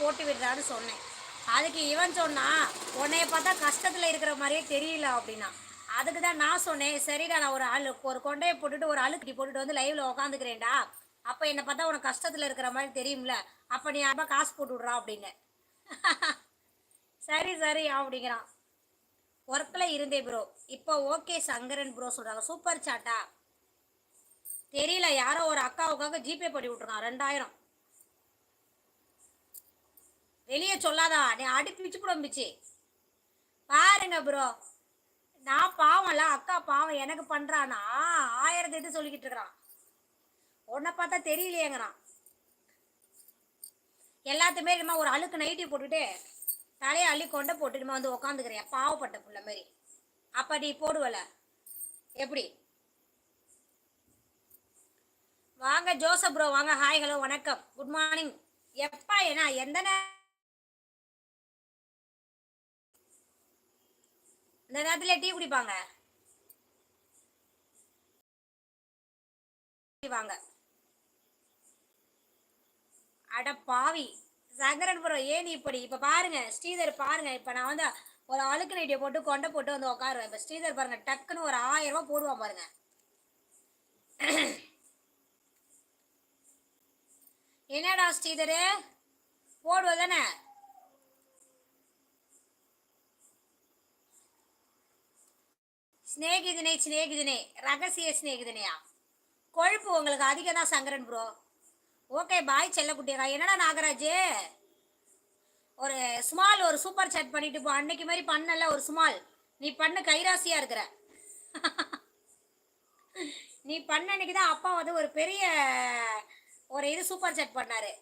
போட்டு விடுறான்னு சொன்னேன். அதுக்கு இவன் சொன்னால் உன்னைய பார்த்தா கஷ்டத்தில் இருக்கிற மாதிரியே தெரியல அப்படின்னா. அதுக்கு தான் நான் சொன்னேன் சரிடா நான் ஒரு அழு ஒரு கொண்டையை போட்டுட்டு ஒரு ஆளுக்கு போட்டுட்டு வந்து லைவ்ல உக்காந்துக்கிறேன்டா. அப்போ என்னை பார்த்தா உனக்கு கஷ்டத்தில் இருக்கிற மாதிரி தெரியும்ல. அப்போ நீ அப்பா காசு போட்டு விட்றா அப்படின்னு. சரி சரி அப்படிங்கிறான். ஒர்க்கில் இருந்தே ப்ரோ இப்போ ஓகே சங்கரன் ப்ரோ சொல்கிறாங்க சூப்பர் சாட்டா தெரியல யாரோ ஒரு அக்காவுக்காக ஜிபே பண்ணி விட்ருக்கான் ரெண்டாயிரம். வெளியே சொல்லாதா? நீ அடி பிச்சு பிடிச்சு பாருங்க ப்ரோ நான் பாவம்ல அக்கா பாவம் எனக்கு பண்ணுறானா ஆயிரத்தி இது சொல்லிக்கிட்டு இருக்கிறான். உன்னை பார்த்தா தெரியலையேங்கிறான். எல்லாத்துமே நம்ம ஒரு அழுக்கு நைட்டி போட்டுட்டு தலையை அள்ளி கொண்டை போட்டுட்டு வந்து உக்காந்துக்கிறியா? பாவப்பட்ட புள்ள மாதிரி அப்ப நீ போடுவல. எப்படி? வாங்க ஜோசப் ப்ரோ வாங்க ஹாய் ஹலோ வணக்கம். குட் மார்னிங் எப்பா ஏன்னா எந்த நேரம்? இந்த நேரத்துல டீ குடிப்பாங்க. வாங்க அட பாவி. சங்கரன் ஏன் இப்படி? இப்ப பாருங்க ஸ்ரீதர் பாருங்க இப்ப நான் வந்து ஒரு அழுக்கு நைட்டியை போட்டு கொண்டை போட்டு வந்து உட்காருவேன் இப்போ ஸ்ரீதர் பாருங்க டக்குன்னு ஒரு ஆயிரம் ரூபாய் போடுவான் பாருங்க. என்னடா ஸ்ரீதரு? போடுவதானே? சிநேகிதனே ஸ்நேகிதினை ரகசிய ஸ்நேகிதினையா கொழுப்பு உங்களுக்கு அதிகம் தான் சங்கரன் ப்ரோ ஓகே பாய் செல்லக்குட்டியக்கா என்னடா நாகராஜ்? ஒரு ஸ்மால் ஒரு சூப்பர் சாட் பண்ணிட்டு போ. அன்னைக்கு மாதிரி பண்ணல ஒரு ஸ்மால் நீ பண்ண கைராசியா இருக்கிற. நீ பண்ண அன்னைக்கு தான் அப்பா வந்து ஒரு பெரிய ஒரு இது சூப்பர் சாட் பண்ணாரு.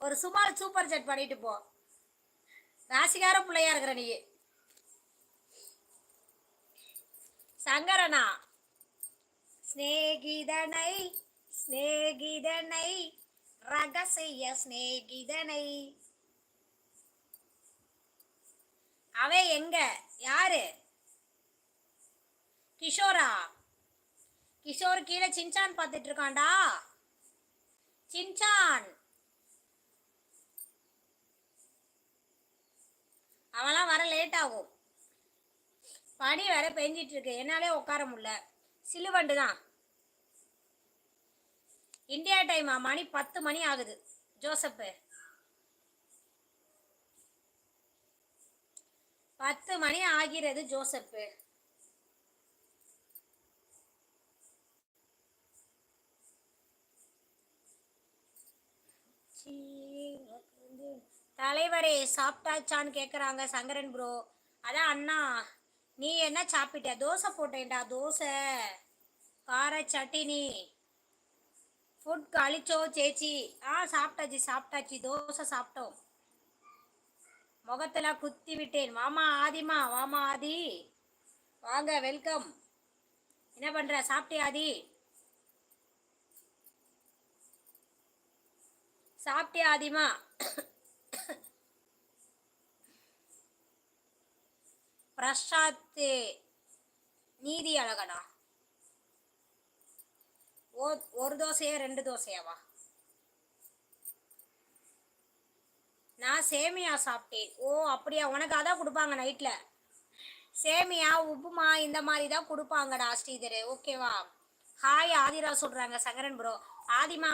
ஒரு சுமால் சூப்பர் சாட் பண்ணிட்டு போ. ராசிகார பிள்ளையா இருக்கிற நீ. சங்கரனா? ஸ்நேகிதனை ஸ்நேகிதனை ரகசிய ஸ்நேகிதனை அவன் எங்க? யாரு? கிஷோரா? கிஷோர் கீழே சின்சான் பார்த்துட்டு இருக்காண்டா சின்சான்! அவெல்லாம் வர லேட் ஆகும் பனி வேற பெஞ்சிட்டு இருக்கு என்னாலே உட்கார முடியல சிலுவண்டு தான். இந்தியா டைமா மணி பத்து மணி ஆகுது. ஜோசப்பு. பத்து மணி ஆகிறது ஜோசப்பு. தலைவரே சாப்பிட்டாச்சான்னு கேட்குறாங்க சங்கரன் ப்ரோ அதான் அண்ணா. நீ என்ன சாப்பிட்டியா? தோசை போட்டேன்டா தோசை. கார சட்டினி. ஃபுட் கழிச்சோ சேச்சி. ஆ சாப்பிட்டாச்சு சாப்பிட்டாச்சு. தோசை சாப்பிட்டோம். முகத்துல குத்தி விட்டேன். வாமா ஆதிமா வாமா ஆதி. வாங்க வெல்கம். என்ன பண்ற? சாப்பிட்டியா ஆதி? சாப்பிட்டியா ஆதிமா? பிரசாத் நீதி அழகனா? ஓ ஒரு தோசையா ரெண்டு தோசையாவா? நான் சேமியா சாப்பிட்டேன். ஓ அப்படியா? உனக்கு அதான் கொடுப்பாங்க நைட்டில் சேமியா உப்புமா இந்த மாதிரி தான் கொடுப்பாங்கடா ஸ்ரீதர். ஓகேவா ஹாய் ஆதிரா சொல்கிறாங்க சங்கரன் ப்ரோ ஆதிமா.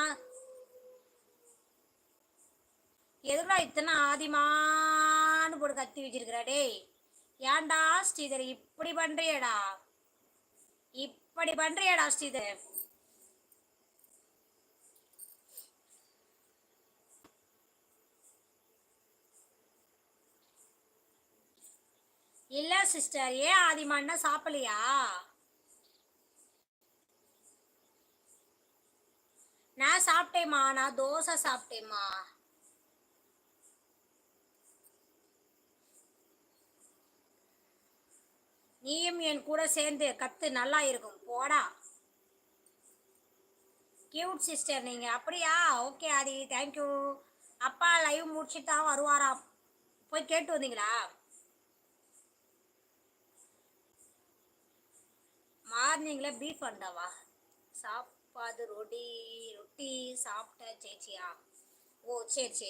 எதுடா இத்தனை ஆதிமான்னு போட்டு கத்தி வச்சிருக்கிறா டேய்? ஏன்டா ஸ்ரீதர் இப்படி பண்றியடா? இப்படி பண்றியடா ஸ்ரீதர்? இல்ல சிஸ்டர் ஏன் ஆதிமான்னா சாப்பிடலையா? நான் சாப்பிட்டேம்மா நான் தோசை சாப்பிட்டேம்மா. நீயும் என் கூட சேர்ந்து கத்து நல்லா இருக்கும். போடா. கியூட் சிஸ்டர் நீங்க. அப்படியா? ஓகே ஆதி. தேங்க்யூ அப்பா லைவ் முடிச்சுட்டு தான் வருவாராம் போய் கேட்டு வந்தீங்களா? மார்னிங்ல பீஃப் அண்டாவா? சாப்பாடு ரொட்டி ரொட்டி சாப்பிட்ட சேச்சியா? ஓ சரி சரி